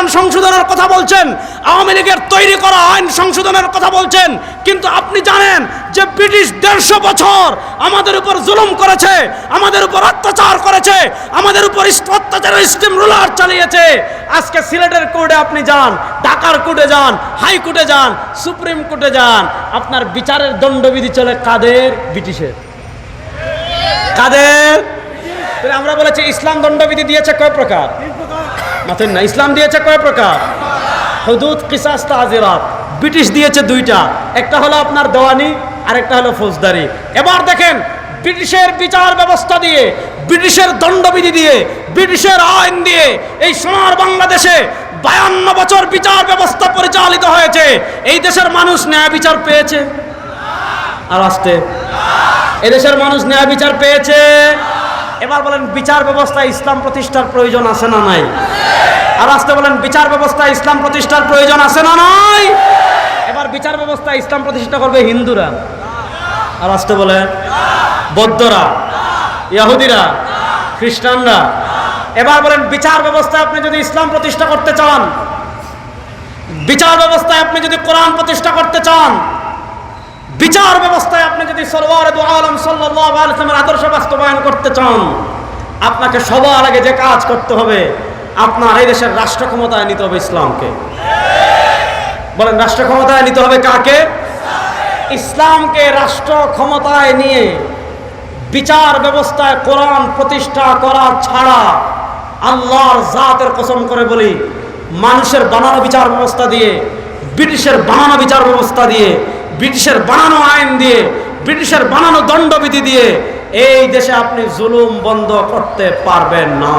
সংবিধান সংশোধনের কথা বলছেন, আওয়ামী লীগের তৈরি করা আইন সংশোধনের কথা বলছেন, কিন্তু আপনি জানেন যে ব্রিটিশ দেড়শো বছর আমাদের উপর জুলুম করেছে, আমাদের উপর অত্যাচার করেছে, আমাদের উপর অত্যাচারের স্টিম রুলার চালিয়েছে। আজকে সিলেটের কোর্টে আপনি যান, ঢাকার কোর্টে যান হাইকোর্টে যান, সুপ্রিম কোর্টে যান, আপনার বিচারের দণ্ডবিধি চলে কাদের? ব্রিটিশের। কাদের? আমরা বলেছি, ইসলাম দণ্ডবিধি দিয়েছে কয় প্রকার? মাথেন না, ইসলাম দিয়েছে কয় প্রকার? হুদুদ, কিসাস, তাজিরাত। ব্রিটিশ দিয়েছে দুইটা। একটা হলো আপনার দেওয়ানি আর একটা হলো ফৌজদারি। এবার দেখেন, ব্রিটিশের বিচার ব্যবস্থা দিয়ে, ব্রিটিশের দণ্ডবিধি দিয়ে, ব্রিটিশের আইন দিয়ে এই সোনার বাংলাদেশে বায়ান্ন বছর বিচার ব্যবস্থা পরিচালিত হয়েছে। এই দেশের মানুষ ন্যায় বিচার পেয়েছে। আর আসতে। এদেশের মানুষ ন্যায় বিচার পেয়েছে। এবার বলেন, বিচার ব্যবস্থা ইসলাম প্রতিষ্ঠার প্রয়োজন আছে না নাই? আর আসতে বলেন, বিচার ব্যবস্থা ইসলাম প্রতিষ্ঠার প্রয়োজন আছে না নাই? এবার বিচার ব্যবস্থা ইসলাম প্রতিষ্ঠা করবে হিন্দুরা। আর আসতে বলেন, বৌদ্ধরা, ইয়াহুদিরা, খ্রিস্টানরা। এবার বলেন, বিচার ব্যবস্থায় আপনি যদি ইসলাম প্রতিষ্ঠা করতে চান, বিচার ব্যবস্থায় আপনি যদি কোরআন প্রতিষ্ঠা করতে চান, বিচার ব্যবস্থায় আপনি সরওয়ার আলম সাল্লাল্লাহু আলাইহি ওয়াসাল্লামের আদর্শ বাস্তবায়ন করতে চান, আপনাকে সবার আগে যে কাজ করতে হবে, আপনার এই দেশের রাষ্ট্র ক্ষমতায় নিতে হবে ইসলামকে। বলেন, রাষ্ট্র ক্ষমতায় নিতে হবে কাকে? ইসলামকে রাষ্ট্র ক্ষমতায় নিয়ে বিচার ব্যবস্থায় কোরআন প্রতিষ্ঠা করা ছাড়া আল্লাহর জাতের কসম করে বলি, মানুষের বানানো বিচার ব্যবস্থা দিয়ে, ব্রিটিশের বানানো বিচার ব্যবস্থা দিয়ে, ব্রিটিশের বানানো আইন দিয়ে ব্রিটিশের বানানো দণ্ডবিধি দিয়ে এই দেশে আপনি জুলুম বন্ধ করতে পারবেন না।